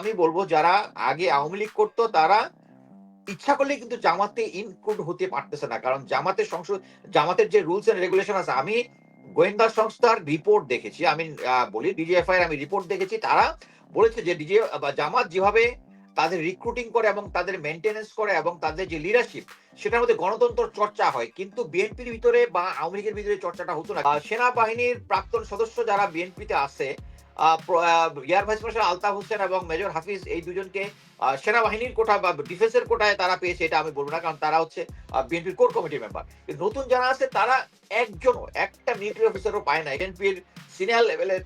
আমি বলব, যারা আগে আওয়ামী লীগ করতো, তারা ইচ্ছা করলে কিন্তু জামাতে ইনক্লুড হতে পারতেছে না। কারণ জামাতের সংসদ জামাতের যে রুলস এন্ড রেগুলেশন আছে, আমি গোয়েন্দা সংস্থার রিপোর্ট দেখেছি, আমি বলি ডিজিএফআই আমি রিপোর্ট দেখেছি, তারা বলেছে যে ডিজি জামাত যেভাবে তাদের রিক্রুটিং করে এবং তাদের মেনটেনেন্স করে এবং তাদের যে লিডারশিপ সেটার মধ্যে গণতন্ত্র চর্চা হয়। কিন্তু বিএনপির ভিতরে বা আওয়ামী লীগের ভিতরে চর্চাটা হতো না। সেনাবাহিনীর প্রাক্তন সদস্য যারা বিএনপিতে আছে air vice marshal Altaf Hossain এবং মেজর হাফিজ এই দুজনকে সেনাবাহিনীর কোটা বা ডিফেন্সের কোটায় তারা পেয়েছে, এটা আমি বলব না, কারণ তারা হচ্ছে বিএনপির কোর কমিটির মেম্বার নতুন যারা আছে, তারা একজনও, একটা মিলিটারি অফিসারও পায় না। এনপির সিনিয়র লেভেলের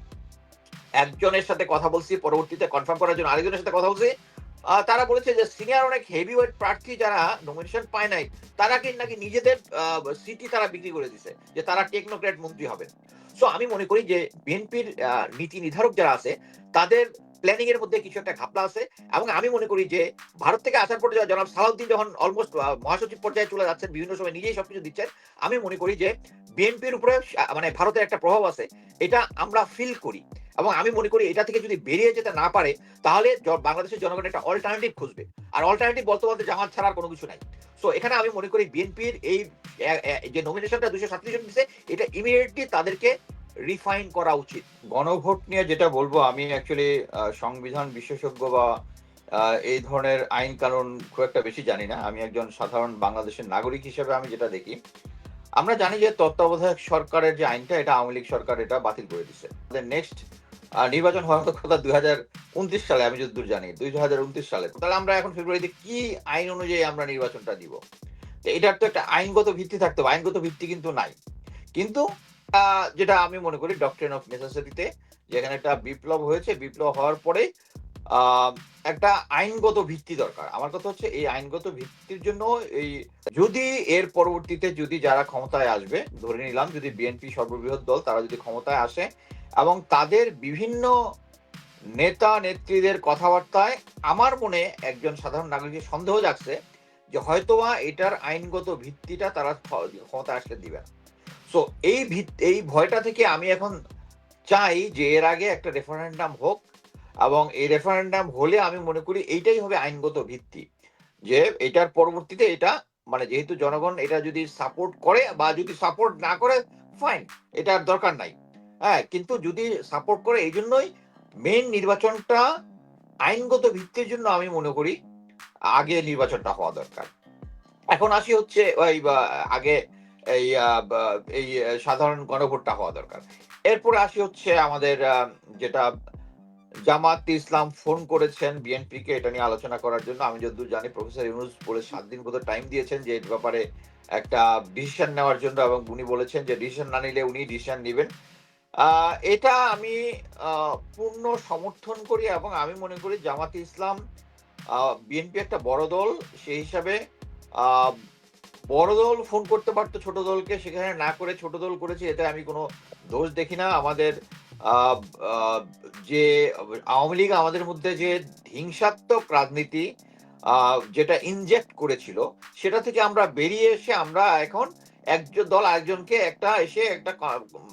একজনের সাথে কথা বলছি, পরবর্তীতে কনফার্ম করার জন্য আরেকজনের সাথে কথা বলছি। তারা বলেছে যে সিনিয়র অনেক হেভিওয়েট প্রার্থী যারা নমিনেশন পায় নাই, তারা কি নাকি নিজেদের সিটি তারা বিক্রি করে দিছে, যে তারা টেকনোক্রেট মন্ত্রী হবেন। সো আমি মনে করি যে বিএনপির নীতি নির্ধারক যারা আছে, তাদের প্ল্যানিং এর মধ্যে কিছু একটা ঘাপলা আছে। এবং আমি মনে করি যে ভারত থেকে আসার পরে জনাব সালাউদ্দিন যখন অলমোস্ট মহাসচিব পর্যায়ে চলে যাচ্ছেন বিভিন্ন সময় নিজেই সবকিছু দিচ্ছেন আমি মনে করি যে বিএনপির উপরে মানে ভারতের একটা প্রভাব আছে। এটা আমরা ফিল করি। এবং আমি মনে করি এটা থেকে যদি বেরিয়ে যেতে না পারে তাহলে বাংলাদেশের জনগণ একটা অল্টারনেটিভ খুঁজবে। আর অল্টারনেটিভ বলতে বলতে জামাত ছাড়া আর কোনো কিছু নাই। সো এখানে আমি মনে করি বিএনপির এই যে নমিনেশনটা দুশো সাতত্রিশ জন দিচ্ছে এটা ইমিডিয়েটলি তাদেরকে রিফাইন করা উচিত। গণভোট নিয়ে যেটা বলব, আমি অ্যাকচুয়ালি সংবিধান বিশেষজ্ঞ বা এই ধরনের আইন কানুন খুব একটা বেশি জানি না। আমি একজন সাধারণ বাংলাদেশের নাগরিক হিসেবে আমি যেটা দেখি, আমরা জানি যে তত্ত্বাবধায়ক সরকারের যে আইনটা, এটা আওয়ামী লীগ সরকার এটা বাতিল করে দিচ্ছে নেক্সট নির্বাচন হওয়ার কথা দুই হাজার উনত্রিশ সালে, আমি যতদূর জানি, দুই হাজার উনত্রিশ সালে। তাহলে আমরা এখন ফেব্রুয়ারিতে কি আইন অনুযায়ী আমরা নির্বাচনটা দিব? এটার তো একটা আইনগত ভিত্তি থাকতে হবে। আইনগত ভিত্তি কিন্তু নাই। কিন্তু যেটা আমি মনে করি ডক্ট্রিন অফ নেসেসিটিতে যেখানে একটা বিপ্লব হয়েছে, বিপ্লব হওয়ার পরে একটা আইনগত ভিত্তি দরকার। আমার কথা হচ্ছে এই আইনগত ভিত্তির জন্য এই, যদি এর পরবর্তীতে যদি যারা ক্ষমতায় আসবে, ধরে নিলাম যদি বিএনপি সর্ববৃহৎ দল, তারা যদি ক্ষমতায় আসে এবং তাদের বিভিন্ন নেতা, নেত্রীদের কথাবার্তায় আমার মনে একজন সাধারণ নাগরিকের সন্দেহ জাগছে যে হয়তোবা এটার আইনগত ভিত্তিটা তারা ক্ষ- ক্ষমতায় আসলে দিবে না। সো এই এই ভয়টা থেকে আমি এখন চাই যে এর আগে একটা রেফারেন্ডাম হোক এবং এই রেফারেন্ডাম হলে আমি মনে করি এইটাই হবে আইনগত ভিত্তি। যে এটার পরবর্তীতে এটা মানে যেহেতু জনগণ এটা যদি সাপোর্ট করে বা যদি সাপোর্ট না করে ফাইন এটার দরকার নাই। হ্যাঁ কিন্তু যদি সাপোর্ট করে এই জন্যই মেন নির্বাচনটা আইনগত ভিত্তির জন্য আমি মনে করি আগে নির্বাচনটা হওয়া দরকার। এখন আসি হচ্ছে ওই আগে এই এই সাধারণ গণভোটটা হওয়া দরকার। এরপরে আসি হচ্ছে আমাদের যেটা জামাত ইসলাম ফোন করেছেন বিএনপি কে এটা নিয়ে আলোচনা করার জন্য। আমি যতদূর জানি প্রফেসর ইউনুস বলে সাত দিন বোধ টাইম দিয়েছেন যে এর ব্যাপারে একটা ডিসিশন নেওয়ার জন্য এবং উনি বলেছেন যে ডিসিশন না নিলে উনি ডিসিশন নেবেন। এটা আমি পূর্ণ সমর্থন করি এবং আমি মনে করি জামাত ইসলাম বিএনপি একটা বড় দল, সেই হিসাবে বড় দল ফোন করতে পারতো ছোট দলকে, সেখানে না করে ছোট দল করেছে, এতে আমি কোনো দোষ দেখি না। আমাদের যে আওয়ামী লীগ আমাদের মধ্যে যে হিংসাত্মক রাজনীতি যেটা ইনজেক্ট করেছিল, সেটা থেকে আমরা বেরিয়ে এসে আমরা এখন একজন দল আরেকজনকে একটা এসে একটা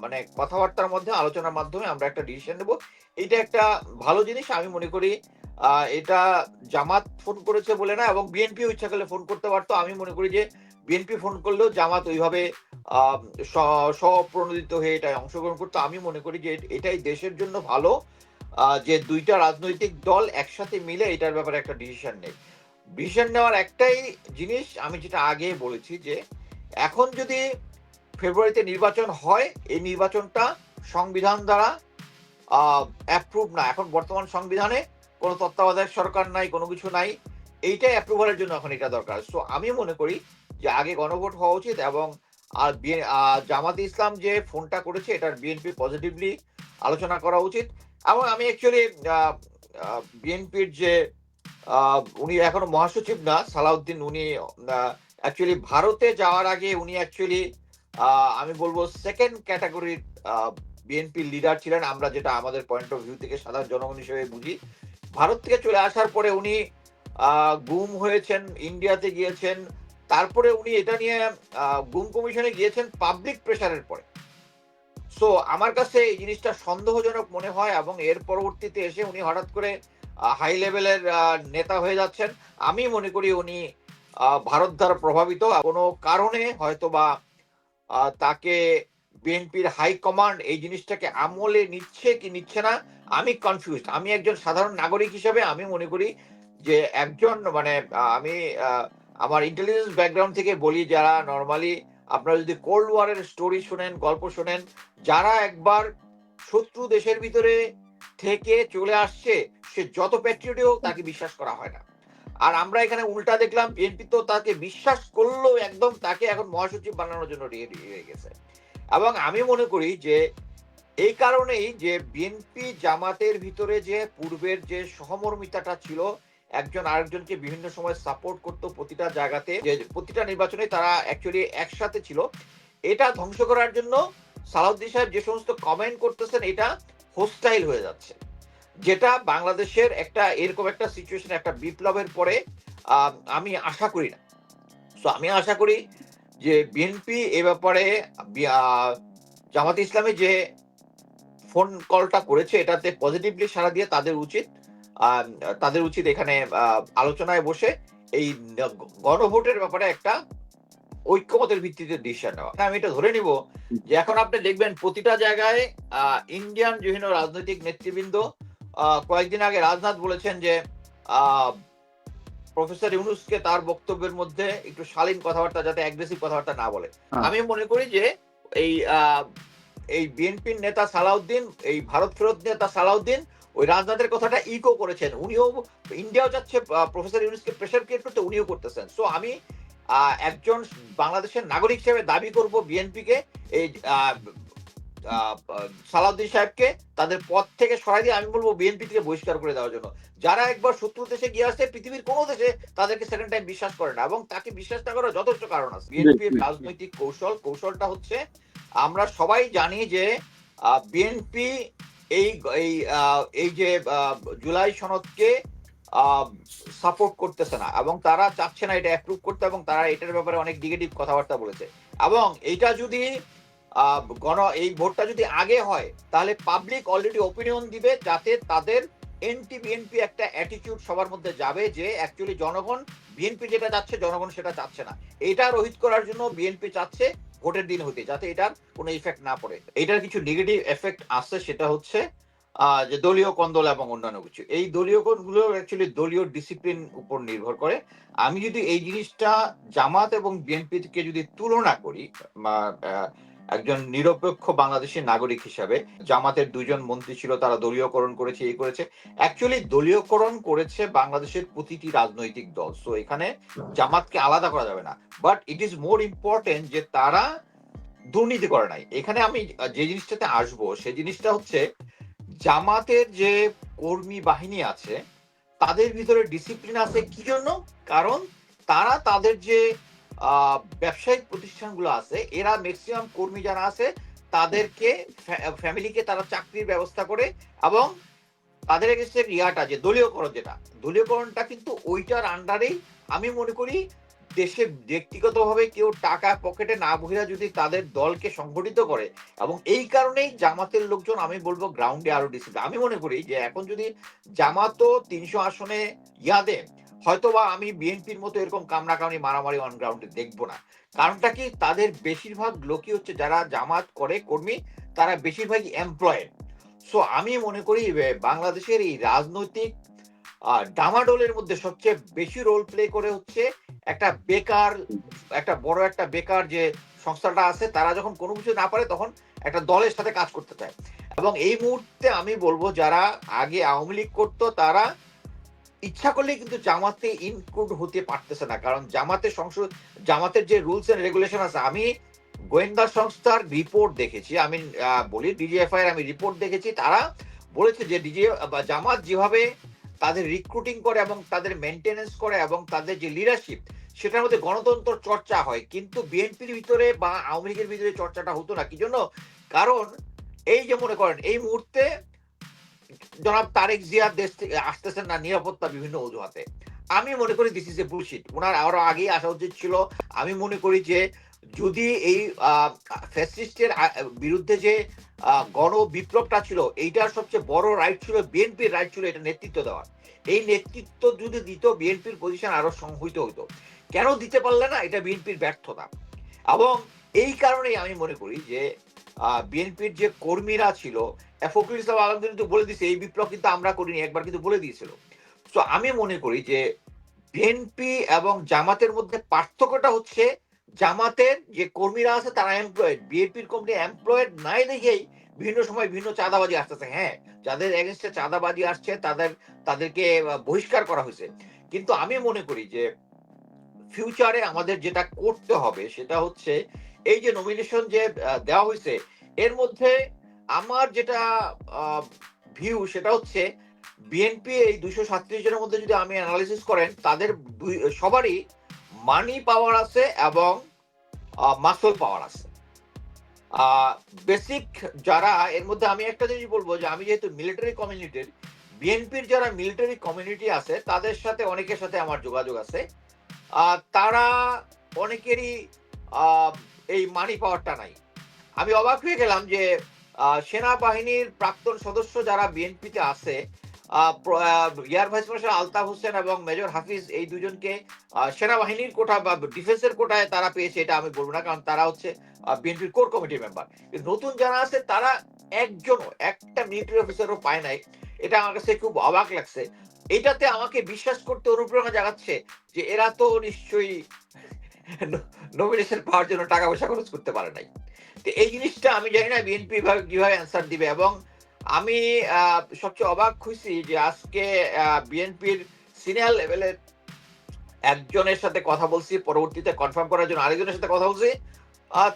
মানে কথাবার্তার মধ্যে, আলোচনার মাধ্যমে আমরা একটা ডিসিশন নেব। এটা একটা ভালো জিনিস, আমি মনে করি এটা জামাত ফোন করেছে বলে না, এবং বিএনপি ইচ্ছা করলে ফোন করতে পারতো। আমি মনে করি যে বিএনপি ফোন করলেও জামাত ওইভাবে স্বপ্রণোদিত হয়ে এটায় অংশগ্রহণ করতো। আমি মনে করি যে এটাই দেশের জন্য ভালো যে দুইটা রাজনৈতিক দল একসাথে মিলে এটার ব্যাপারে একটা ডিসিশন নেই ডিসিশন নেওয়ার একটাই জিনিস আমি যেটা আগে বলেছি যে, এখন যদি ফেব্রুয়ারিতে নির্বাচন হয়, এই নির্বাচনটা সংবিধান দ্বারা অ্যাপ্রুভ না। এখন বর্তমান সংবিধানে কোনো তত্ত্বাবধায়ক সরকার নাই, কোনো কিছু নাই। এইটাই অ্যাপ্রুভালের জন্য এখন এটা দরকার। সো আমি মনে করি যে আগে গণভোট হওয়া উচিত এবং আর জামাত ইসলাম যে ফোনটা করেছে এটার বিএনপি পজিটিভলি আলোচনা করা উচিত। এবং আমি অ্যাকচুয়ালি বিএনপির যে উনি এখনও মহাসচিব না, সালাউদ্দিন উনি অ্যাকচুয়ালি ভারতে যাওয়ার আগে উনি অ্যাকচুয়ালি আমি বলব সেকেন্ড ক্যাটাগরির বিএনপি লিডার ছিলেন। আমরা যেটা আমাদের পয়েন্ট অফ ভিউ থেকে সাধারণ জনগণ হিসেবে বুঝি। ভারত থেকে চলে আসার পরে উনি গুম হয়েছেন ইন্ডিয়াতে গিয়েছেন তারপরে উনি এটা নিয়ে গুম কমিশনে গিয়েছেন পাবলিক প্রেশারের পরে। সো আমার কাছে এই জিনিসটা সন্দেহজনক মনে হয় এবং এর পরবর্তীতে এসে উনি হঠাৎ করে হাই লেভেলের নেতা হয়ে যাচ্ছেন। আমি মনে করি উনি ভারত দ্বারা প্রভাবিত। কোনো কারণে হয়তো বা তাকে বিএনপির হাই কমান্ড এই জিনিসটাকে আমলে নিচ্ছে কি নিচ্ছে না আমি কনফিউজ আমি একজন সাধারণ নাগরিক হিসেবে আমি মনে করি যে একজন মানে আমি আহ, আমার ইন্টেলিজেন্স ব্যাকগ্রাউন্ড থেকে বলি যারা নর্মালি আপনারা যদি কোল্ড ওয়ারের স্টোরি শুনেন, গল্প শুনেন, যারা একবার শত্রু দেশের ভিতরে থেকে চলে আসছে, সে যত প্যাট্রিয়টি হোক তাকে বিশ্বাস করা হয় না। আর আমরা এখানে উল্টা দেখলাম বিএনপি তো তাকে বিশ্বাস করলেও একদম তাকে এখন মহাসচিব বানানোর জন্য রেডি হয়ে গেছে। এবং আমি মনে করি যে, এই কারণেই যে বিএনপি জামাতের ভিতরে যে পূর্বের যে সহমর্মিতাটা ছিল একজন আরেকজনকে বিভিন্ন সময় সাপোর্ট করতো প্রতিটা জায়গাতে। যে প্রতিটা নির্বাচনে তারা অ্যাকচুয়ালি একসাথে ছিল। এটা ধ্বংস করার জন্য সালাউদ্দিন সাহেব যে সমস্ত কমেন্ট করতেছেন, এটা হোস্টাইল হয়ে যাচ্ছে। যেটা বাংলাদেশের একটা এরকম একটা সিচুয়েশন একটা বিপ্লবের পরে আমি আশা করি না। তো আমি আশা করি যে বিএনপি এ ব্যাপারে জামাত ইসলামী যে ফোন কলটা করেছে, এটাতে পজিটিভলি সাড়া দিয়ে তাদের উচিত। তাদের উচিত এখানে আলোচনায় বসে এই গণভোটের ব্যাপারে একটা ঐক্যমতের ভিত্তিতে ডিসিশন নেওয়া আমি এটা ধরে নিব যে এখন আপনি দেখবেন প্রতিটা জায়গায় আহ, ইন্ডিয়ান বিভিন্ন রাজনৈতিক নেতৃবৃন্দ কয়েকদিন আগে রাজনাথ বলেছেন যে আহ, প্রফেসর ইউনুসকে তার বক্তব্যের মধ্যে একটু শালীন কথাবার্তা যাতে অ্যাগ্রেসিভ কথাবার্তা না বলে হ্যাঁ। আমি মনে করি যে এই আহ, এই বিএনপির নেতা সালাউদ্দিন এই ভারত ফেরত নেতা সালাউদ্দিন ওই রাজনাথের কথাটা ইকো করেছেন। উনিও ইন্ডিয়াও যাচ্ছে প্রফেসর ইউনুসকে প্রেশার ক্রিয়েট করতে উনিও করতেছেন। সো আমি একজন বাংলাদেশের নাগরিক হিসেবে দাবি করব বিএনপিকে এই সালাউদ্দিন সাহেবকে তাদের পদ থেকে সরাই দিয়ে আমি বলব বিএনপি থেকে বহিষ্কার করে দেওয়ার জন্য। যারা একবার শত্রু দেশে গিয়ে আসছে পৃথিবীর কোনো দেশে তাদেরকে সেকেন্ড টাইম বিশ্বাস করে না এবং তাকে বিশ্বাস না করার যথেষ্ট কারণ আছে। বিএনপির রাজনৈতিক কৌশল কৌশলটা হচ্ছে আমরা সবাই জানি যে বিএনপি এই এই এই যে জুলাই সনদকে সাপোর্ট করতেছে না এবং তারা চাচ্ছে না এটা অ্যাপ্রুভ করতে এবং তারা এটার ব্যাপারে অনেক নেগেটিভ কথাবার্তা বলেছে। এবং এইটা যদি গণ, এই ভোটটা যদি আগে হয়, তাহলে পাবলিক অলরেডি ওপিনিয়ন দিবে যাতে তাদের এনটি বিএনপি একটা অ্যাটিটিউড সবার মধ্যে যাবে যে অ্যাকচুয়ালি জনগণ বিএনপি যেটা চাচ্ছে, জনগণ সেটা চাচ্ছে না। এটা রোহিত করার জন্য বিএনপি চাচ্ছে ভোটের দিন হতে, যাতে এটার কোনো ইফেক্ট না পড়ে। এটার কিছু নেগেটিভ এফেক্ট আসছে সেটা হচ্ছে যে দলীয় কন্দল এবং অন্যান্য কিছু। এই দলীয় কোণগুলো অ্যাকচুয়ালি দলীয় ডিসিপ্লিন উপর নির্ভর করে। আমি যদি এই জিনিসটা জামাত এবং বিএনপি কে যদি তুলনা করি একজন নিরপেক্ষ বাংলাদেশের নাগরিক হিসাবে জামাতের দুইজন মন্ত্রী ছিল, তারা দলীয়করণ করেছে, এই করেছে। অ্যাকচুয়ালি দলীয়করণ করেছে বাংলাদেশের প্রতিটি রাজনৈতিক দল। সো এখানে জামাতকে আলাদা করা যাবে না। But it is more important যে তারা দুর্নীতি করে নাই। এখানে আমি যে জিনিসটাতে আসব সেই জিনিসটা হচ্ছে জামাতের যে কর্মী বাহিনী আছে, তাদের ভিতরে ডিসিপ্লিন আছে কি জন্য? কারণ তারা তাদের যে ব্যবসায়িক প্রতিষ্ঠানগুলো আছে, এরা ম্যাক্সিমাম কর্মী যারা আছে, তাদেরকে ফ্যামিলিকে তারা চাকরির ব্যবস্থা করে এবং তাদের কাছে রিয়াটা যে দলীয়করণ যেটা, দলীয়করণটা কিন্তু ওইটার আন্ডারেই আমি মনে করি দেশে ব্যক্তিগতভাবে কেউ টাকা পকেটে না বহিরা যদি তাদের দলকে সংগঠিত করে এবং এই কারণেই জামাতের লোকজন আমি বলব গ্রাউন্ডে আরও ডিসিপ্লিন আমি মনে করি যে এখন যদি জামাতও তিনশো আসনে ইয়াদে হয়তো বা আমি বিএনপির মতো এরকম কামড়াকামড়ি মারামারি অন গ্রাউন্ডে দেখব না। কারণটা কি? তাদের বেশিরভাগ লোকই হচ্ছে যারা জামাত করে কর্মী, তারা বেশিরভাগই এমপ্লয়েড সো আমি মনে করি বাংলাদেশের এই রাজনৈতিক ডামাডোলের মধ্যে সবচেয়ে বেশি রোল প্লে করে হচ্ছে একটা বেকার, একটা বড় একটা বেকার যে সংস্থাটা আছে, তারা যখন কোনো কিছু না পারে তখন একটা দলের সাথে কাজ করতে চায়। এবং এই মুহূর্তে আমি বলব, যারা আগে আওয়ামী লীগ করতো, তারা ইচ্ছা করলে কিন্তু জামাতে ইনক্লুড হতে পারতেছে না। কারণ জামাতে সংসদ জামাতের যে রুলস এন্ড রেগুলেশন আছে, আমি গোয়েন্দা সংস্থার রিপোর্ট দেখেছি। আমি বলি ডিজিএফআই আমি রিপোর্ট দেখেছি। তারা বলেছে যে ডিজি জামাত যেভাবে তাদের রিক্রুটিং করে এবং তাদের মেনটেনেন্স করে এবং তাদের যে লিডারশিপ সেটার মধ্যে গণতন্ত্র চর্চা হয়। কিন্তু বিএনপির ভিতরে বা আওয়ামী লীগের ভিতরে চর্চাটা হতো না। কি জন্য? কারণ এই যে মনে করেন, এই মুহূর্তে জনাব তারেক জিয়া দেশ থেকে আসতেছেন না, নিরাপত্তা বিভিন্ন অজুহাতে। আমি মনে করি দিস ইজ এ বুলশিট ওনার আরও আগেই আসা উচিত ছিল। আমি মনে করি যে যদি এই ফ্যাসিস্টের বিরুদ্ধে যে গণ বিপ্লবটা ছিল, এইটার সবচেয়ে বড় রাইট ছিল বিএনপির রাইট ছিল এটা নেতৃত্ব দেওয়ার। এই নেতৃত্ব যদি দিত, বিএনপির পজিশন আরও সংহত হইতো। কেন দিতে পারলে না? এটা বিএনপির ব্যর্থতা। এবং এই কারণেই আমি মনে করি যে বিএনপির যে কর্মীরা ছিল ফখরুল ইসলাম আলমগীর কিন্তু বলে দিয়েছে, এই বিপ্লব কিন্তু আমরা করিনি। একবার কিন্তু বলে দিয়েছিল। তো আমি মনে করি যে বিএনপি এবং জামাতের মধ্যে পার্থক্যটা হচ্ছে, জামাতের যে কর্মীরা আছে তারা এমপ্লয়েড বিএনপির কোম্পানি এমপ্লয়েড নাই দেখেই বিভিন্ন সময় বিভিন্ন চাঁদাবাজি আসতেছে। হ্যাঁ যাদের এগেনস্টে চাঁদাবাজি আসছে, তাদের, তাদেরকে বহিষ্কার করা হয়েছে। কিন্তু আমি মনে করি যে ফিউচারে আমাদের যেটা করতে হবে সেটা হচ্ছে এই যে নমিনেশন যে দেওয়া হয়েছে, এর মধ্যে আমার যেটা ভিউ সেটা হচ্ছে বিএনপি এই দুইশো সাতত্রিশ জনের মধ্যে যদি আমি অ্যানালিসিস করেন, তাদের সবারই মানি পাওয়ার আছে এবং মাসল পাওয়ার আছে। বেসিক যারা, এর মধ্যে আমি একটা জিনিস বলব যে, আমি যেহেতু মিলিটারি কমিউনিটির বিএনপির যারা মিলিটারি কমিউনিটি আছে, তাদের সাথে অনেকের সাথে আমার যোগাযোগ আছে। তারা অনেকেরই এই মানি পাওয়ারটা নাই। আমি অবাক হয়ে গেলাম যে সেনাবাহিনীর প্রাক্তন সদস্য যারা বিএনপিতে আছে air vice marshal Altaf Hossain এবং মেজর হাফিজ এই দুজনকে সেনাবাহিনীর কোটা বা ডিফেন্সের কোটায় তারা পেয়েছে, এটা আমি বলব না, কারণ তারা হচ্ছে বিএনপির কোর কমিটির মেম্বার নতুন যারা আছে, তারা একজনও, একটা মিলিটারি অফিসারও পায় নাই। এটা আমার কাছে খুব অবাক লাগছে। এটাতে আমাকে বিশ্বাস করতে অনুপ্রেরণা জাগাচ্ছে যে এরা তো নিশ্চয়ই নমিনেশন পাওয়ার জন্য টাকা পয়সা খরচ করতে পারে নাই। তো এই জিনিসটা আমি জানি না বিএনপি কীভাবে অ্যান্সার দিবে এবং আমি সবচেয়ে অবাক খুশি যে আজকে বিএনপির সিনিয়র লেভেলের একজনের সাথে কথা বলছি, পরবর্তীতে কনফার্ম করার জন্য আরেকজনের সাথে কথা বলছি।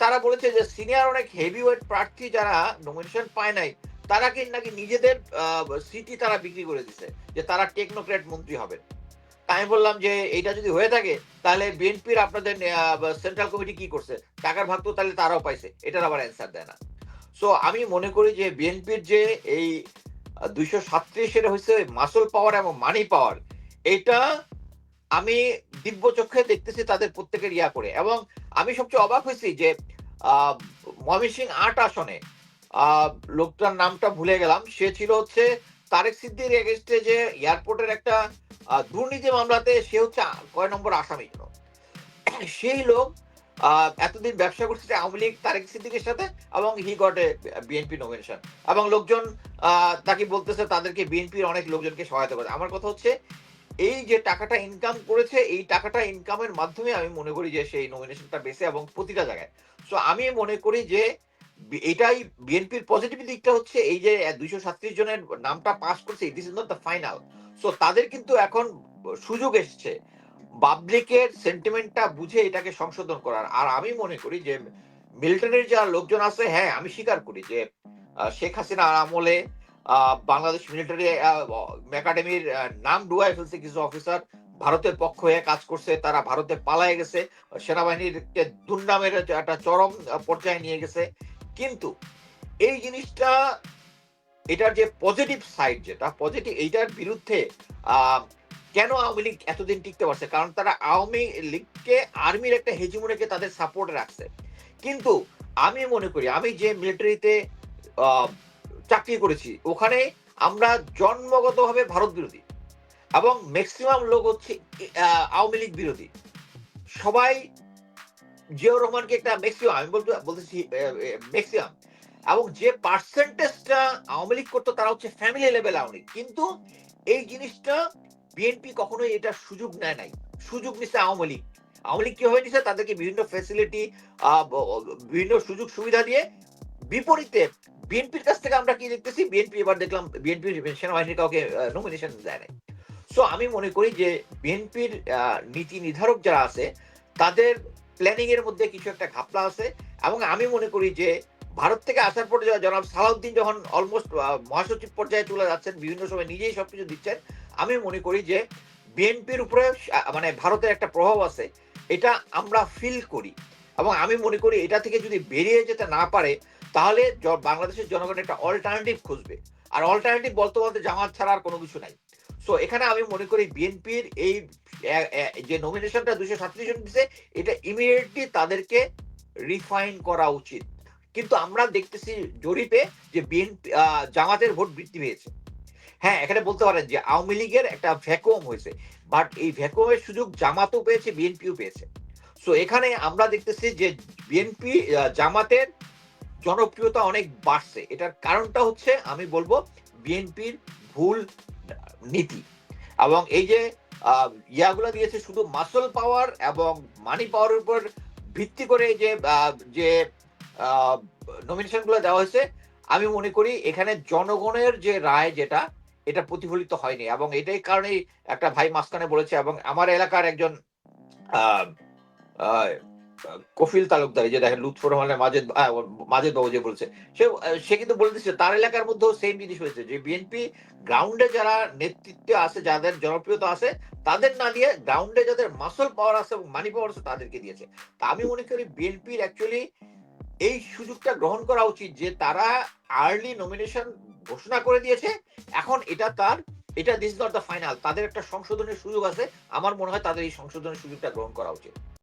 তারা বলেছে যে সিনিয়র অনেক হেভি ওয়েট প্রার্থী যারা নমিনেশন পায় নাই, তারা কি নাকি নিজেদের সিটি তারা বিক্রি করে দিছে, যে তারা টেকনোক্রেট মন্ত্রী হবেন আমি বললাম যে এটা যদি হয়ে থাকে তাহলে বিএনপির আপনাদের সেন্ট্রাল কমিটি কি করছে? টাকার ভাগ তো তাহলে তারাও পাইছে এটার আবার অ্যান্সার দেয় না। সো আমি মনে করি যে বিএনপির যে এই দুইশো সাতত্রিশ সাতত্রিশের হয়েছে মাসল পাওয়ার এবং মানি পাওয়ার এটা আমি দিব্য চোখে দেখতেছি তাদের প্রত্যেকের ইয়া করে। এবং আমি সবচেয়ে অবাক হয়েছি যে আহ, ময়মনসিংহ আট আসনে লোকটার নামটা ভুলে গেলাম সে ছিল হচ্ছে তারেক সিদ্দির এগেস্টে যে এয়ারপোর্টের একটা দুর্নীতি মামলাতে সে হচ্ছে কয় নম্বর আসামি। ছিল সেই লোক এতদিন ব্যবসা করছে আওয়ামী লীগ, তারেক সিদ্দিকের সাথে এবং he got a BNP nomination এবং লোকজন তাকে বলতেছে তাদেরকে বিএনপির অনেক লোকজনকে সহায়তা করে আমার কথা হচ্ছে, এই যে টাকাটা ইনকাম করেছে, এই টাকাটা ইনকামের মাধ্যমে আমি মনে করি যে সেই নমিনেশনটা বেছে এবং প্রতিটা জায়গায়। সো আমি মনে করি যে এটাই বিএনপির পজিটিভ দিকটা হচ্ছে এই যে দুইশো সাতত্রিশ জনের নামটা পাস করছে this is not the final so তাদের কিন্তু এখন সুযোগ এসছে। পাবলিকের সেন্টিমেন্টটা বুঝে এটাকে সংশোধন করার। আর আমি মনে করি যে মিলিটারির যারা লোকজন আছে হ্যাঁ আমি স্বীকার করি যে শেখ হাসিনার আমলে বাংলাদেশ মিলিটারি একাডেমির নাম ডুয়াই ফেলছে কিছু অফিসার। ভারতের পক্ষ হয়ে কাজ করছে, তারা ভারতে পালায় গেছে। সেনাবাহিনীর দুর্নামের একটা চরম পর্যায়ে নিয়ে গেছে। কিন্তু এই জিনিসটা এটার যে পজিটিভ সাইড যেটা পজিটিভ এইটার বিরুদ্ধে কেন আওয়ামী লীগ এতদিন টিকতে পারছে? কারণ তারা আওয়ামী লীগকে, আর্মির একটা হেজিমনিকে তাদের সাপোর্ট রাখছে। কিন্তু আমি মনে করি, আমি যে মিলিটারিতে চাকরি করেছি, ওখানে আমরা জন্মগতভাবে ভারত বিরোধী এবং ম্যাক্সিমাম লোক হচ্ছে আওয়ামী লীগ বিরোধী। সবাই জিয়াউর রহমানকে একটা ম্যাক্সিমাম আমি বলতে, বলতেছি ম্যাক্সিমাম এবং যে পার্সেন্টেজটা আওয়ামী লীগ করতো, তারা হচ্ছে ফ্যামিলি লেভেল আওয়ামী লীগ। কিন্তু এই জিনিসটা বিএনপি কখনোই এটা সুযোগ নেয় নাই। সুযোগ নিচ্ছে আওয়ামী লীগ। আওয়ামী লীগ কীভাবে নিচ্ছে তাদেরকে বিভিন্ন ফ্যাসিলিটি বিভিন্ন সুযোগ সুবিধা দিয়ে বিপরীতে বিএনপির কাছ থেকে আমরা কি দেখতেছি? বিএনপি এবার দেখলাম বিএনপি সেনাবাহিনীর কাউকে নমিনেশন দেয় নাই। সো আমি মনে করি যে বিএনপির নীতি নির্ধারক যারা আছে, তাদের প্ল্যানিং এর মধ্যে কিছু একটা ঘাপলা আছে। এবং আমি মনে করি যে ভারত থেকে আসার পরে জনাব সালাউদ্দিন যখন অলমোস্ট মহাসচিব পর্যায়ে চলে যাচ্ছেন, বিভিন্ন সময় নিজেই সবকিছু দিচ্ছেন, আমি মনে করি যে বিএনপির উপরে মানে ভারতের একটা প্রভাব আছে, এটা আমরা ফিল করি। এবং আমি মনে করি এটা থেকে যদি বেরিয়ে যেতে না পারে, তাহলে বাংলাদেশের জনগণ একটা অল্টারনেটিভ খুঁজবে। আর অল্টারনেটিভ বলতে বলতে জামাত ছাড়া আর কোনো কিছু নাই। সো এখানে আমি মনে করি বিএনপির এই যে নমিনেশনটা দুশো সাতত্রিশ জন দিছে, এটা ইমিডিয়েটলি তাদেরকে রিফাইন করা উচিত। কিন্তু আমরা দেখতেছি জরিপে যে বিএনপি জামাতের ভোট বৃদ্ধি পেয়েছে। হ্যাঁ এখানে বলতে পারেন যে আওয়ামী লীগের একটা ভ্যাকুয়াম হয়েছে বাট এই ভ্যাকুয়ামের সুযোগ জামাতও পেয়েছে বিএনপিও পেয়েছে। সো এখানে আমরা দেখতেছি যে বিএনপি জামাতের জনপ্রিয়তা অনেক বাড়ছে। এটার কারণটা হচ্ছে, আমি বলব বিএনপির ভুল নীতি। এবং এই যে ইয়াগুলো দিয়েছে শুধু মাসল পাওয়ার এবং মানি পাওয়ারের উপর ভিত্তি করে যে যে নমিনেশনগুলো দেওয়া হয়েছে। আমি মনে করি এখানে জনগণের যে রায় যেটা, এটা প্রতিফলিত হয়নি এবং এটাই কারণেই একটা ভাই মাঝখানে বলেছে এবং আমার এলাকার একজন কফিল তালুকদার যে দেখেন লুৎফর রহমানের মাজেদ মাজেদ বাবু যে বলছে, সে সে কিন্তু বলে দিচ্ছে, তার এলাকার মধ্যেও সেম জিনিস হয়েছে যে বিএনপি গ্রাউন্ডে যারা নেতৃত্বে আছে, যাদের জনপ্রিয়তা আছে, তাদের না দিয়ে গ্রাউন্ডে যাদের মাসল পাওয়ার আছে এবং মানি পাওয়ার আছে, তাদেরকে দিয়েছে। তা আমি মনে করি বিএনপির অ্যাকচুয়ালি এই সুযোগটা গ্রহণ করা উচিত যে তারা আর্লি নমিনেশন ঘোষণা করে দিয়েছে। এখন এটা তার, এটা দিস নট দ্য ফাইনাল তাদের একটা সংশোধনের সুযোগ আছে। আমার মনে হয় তাদের এই সংশোধনের সুযোগটা গ্রহণ করা উচিত।